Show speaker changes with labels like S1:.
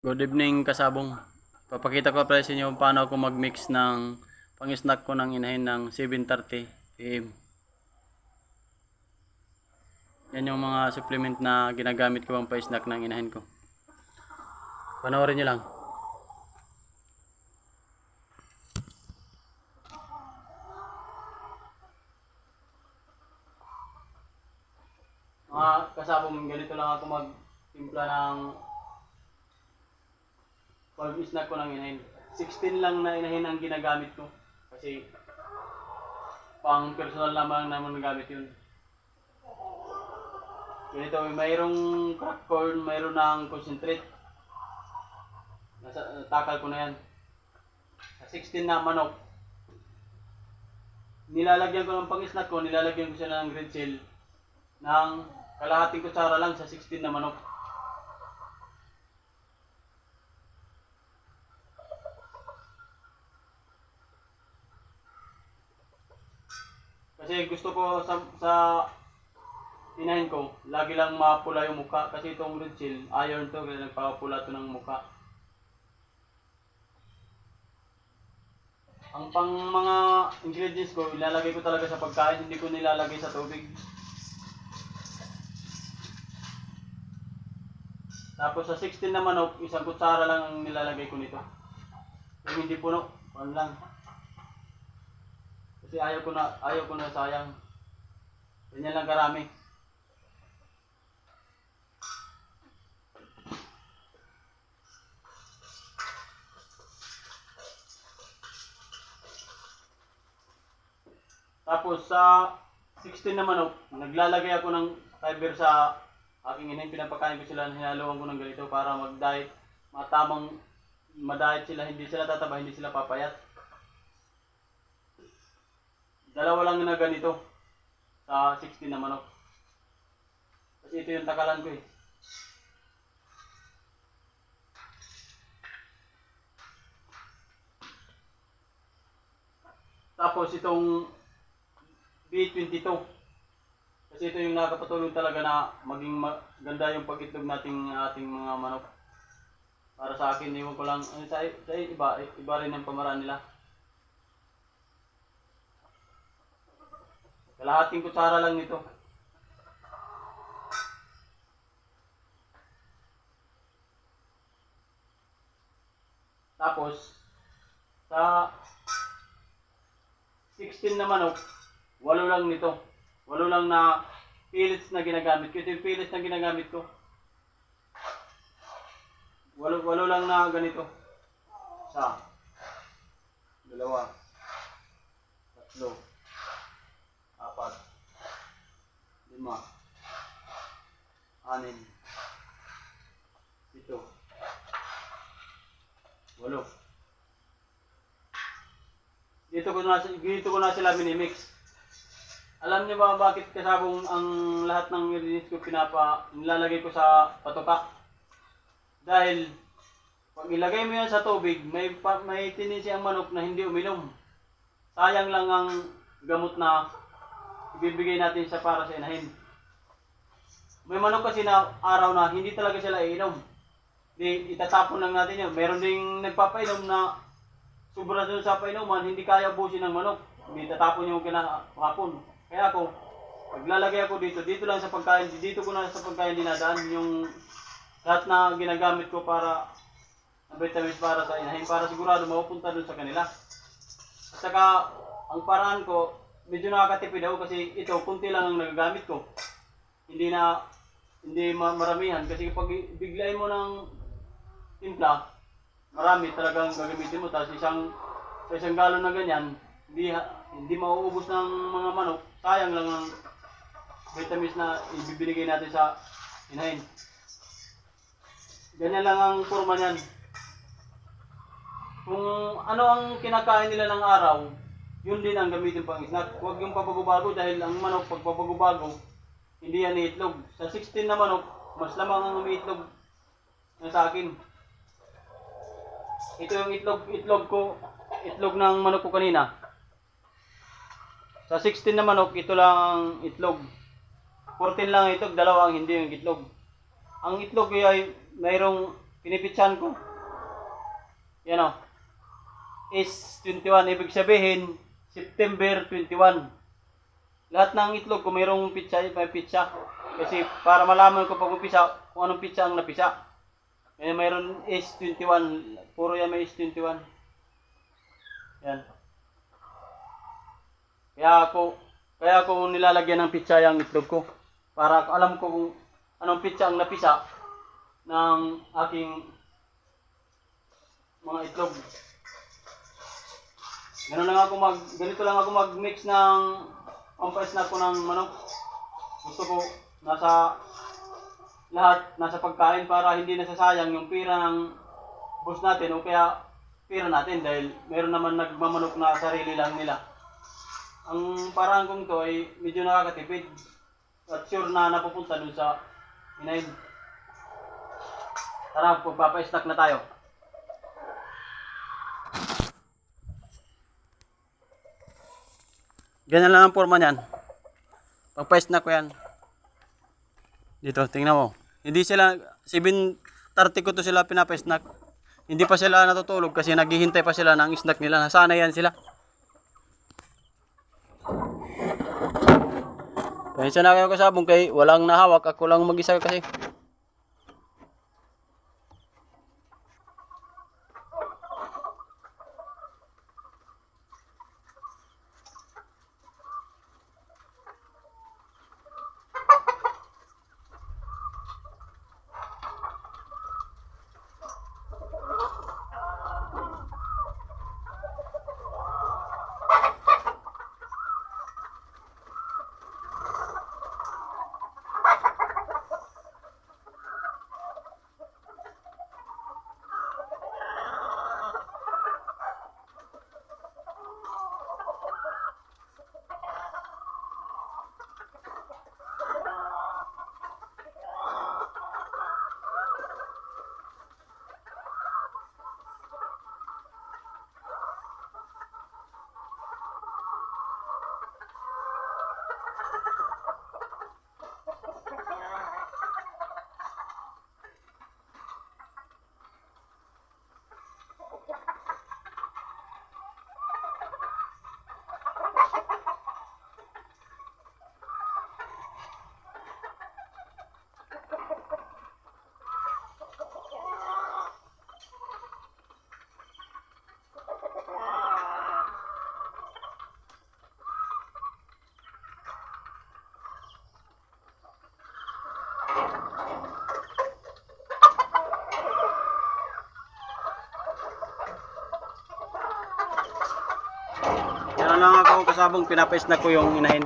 S1: Good evening kasabong. Papakita ko pala sa inyo paano ako mag-mix ng pang-snack ko ng inahin ng 7.30 PM. Yan yung mga supplement na ginagamit ko pang pa-snack ng inahin ko. Panoorin nyo lang. Mga kasabong, ganito lang ako mag-timpla ng pag snack ko ng inahin. 16 lang na inahin ang ginagamit ko. Kasi pang personal lamang naman nagamit yun. Ganito, mayroong crack corn, mayroon ng concentrate. Nasa, takal ko na yan. Sa 16 na manok, nilalagyan ko ng pang-snack ko, nilalagyan ko siya ng red shell ng kalahating kutsara lang sa 16 na manok. Kasi gusto ko sa, sa inahin ko, lagi lang mapula yung mukha. Kasi itong red chill, iron to, kaya nagpapapula to ng mukha. Ang pang mga ingredients ko, ilalagay ko talaga sa pagkain, hindi ko nilalagay sa tubig. Tapos sa 16 na manok, isang kutsara lang ang nilalagay ko nito. Yung hindi puno, pan lang. Kasi ayaw ko na, ayaw ko na sayang. Ganyan lang karami. Tapos sa 16 na manok, naglalagay ako ng fiber sa aking inahin. Pinapakain ko sila, hinaluan ko ng ganito para mag-diet. Matamang ma-diet sila, hindi sila tataba, hindi sila papayat. Dalawa lang na ganito sa 16 na manok. Kasi ito yung takalan ko eh. Tapos itong B22. Kasi ito yung nakakapatulong talaga na maging maganda yung pag-itlog nating ating mga manok. Para sa akin, iwan ko lang, eh, sa, sa iba, iba rin ang pamaraan nila. Kalahating kutsara lang nito. Tapos, sa 16 na manok, walo lang nito. Walo lang na pellets na ginagamit ko. Ito yung pellets na ginagamit ko. Walo, walo lang na ganito. Isa. Dalawa. Tatlo. Apat. Lima. Anim. Ito. Walo. Dito ko na dito ko na sila minimix. Alam niyo ba bakit kasabong ang lahat ng ingredients ko pinapa nilalagay ko sa patuka? Dahil pag ilagay mo yan sa tubig, may may tendency ang manok na hindi uminom. Sayang lang ang gamot na ibibigay natin sa para sa inahin. May manok kasi na araw na hindi talaga sila iinom. Di itatapon lang natin yun. Meron ding nagpapainom na sobra doon sa painuman, hindi kaya ubusin ng manok. Hindi tatapon yung kinahapon. Kaya ako, paglalagay ako dito, dito lang sa pagkain, dito ko na sa pagkain dinadaan yung lahat na ginagamit ko para na vitamins para sa inahin, para sigurado mapupunta doon sa kanila. At saka, ang paraan ko, medyo nakakatipid ako kasi ito, kunti lang ang nagagamit ko. Hindi na, hindi ma- maramihan. Kasi pag biglayin mo ng timpla, marami talagang gagamitin mo. Tapos isang, sa isang galon na ganyan, hindi, hindi mauubos ng mga manok. Sayang lang ang vitamins na ibibigay natin sa inahin. Ganyan lang ang forma niyan. Kung ano ang kinakain nila ng araw, yun din ang gamitin pang snack. Huwag yung papagubago dahil ang manok pag papagubago, hindi yan iitlog. Sa 16 na manok, mas lamang ang umiitlog na sa akin. Ito yung itlog, itlog ko, itlog ng manok ko kanina. Sa 16 na manok, ito lang ang itlog. 14 lang ang itlog, dalawa ang hindi yung itlog. Ang itlog ay mayroong pinipitsahan ko. Yan o. Is 21, ibig sabihin, September 21. Lahat ng itlog, kung mayroong pizza, may pizza. Kasi para malaman ko pag upisa, kung anong pizza ang napisa. Kaya mayroon is 21. Puro yan may is 21. Yan. Kaya ako, kaya ako nilalagyan ng pizza yung itlog ko. Para alam ko kung anong pizza ang napisa ng aking mga itlog. Ganun lang ako mag, ganito lang ako mag-mix ng pampais na ko ng manok. Gusto ko nasa lahat nasa pagkain para hindi nasasayang yung pira ng boss natin o kaya pira natin dahil meron naman nagmamanok na sarili lang nila. Ang paraan kong to ay medyo nakakatipid at sure na napupunta dun sa inahin. Tara, pagpapa-stack na tayo. Ganyan lang ang forma niyan. Pagpa-snack ko yan. Dito, tingnan mo. Hindi sila, 7.30 ko to sila pinapa-snack. Hindi pa sila natutulog kasi naghihintay pa sila ng snack nila. Nasana yan sila. Pasensya na kayo kasabong kay walang nahawak. Ako lang mag-isa kasi. Ako kasabong pinapa-snack ko yung inahin.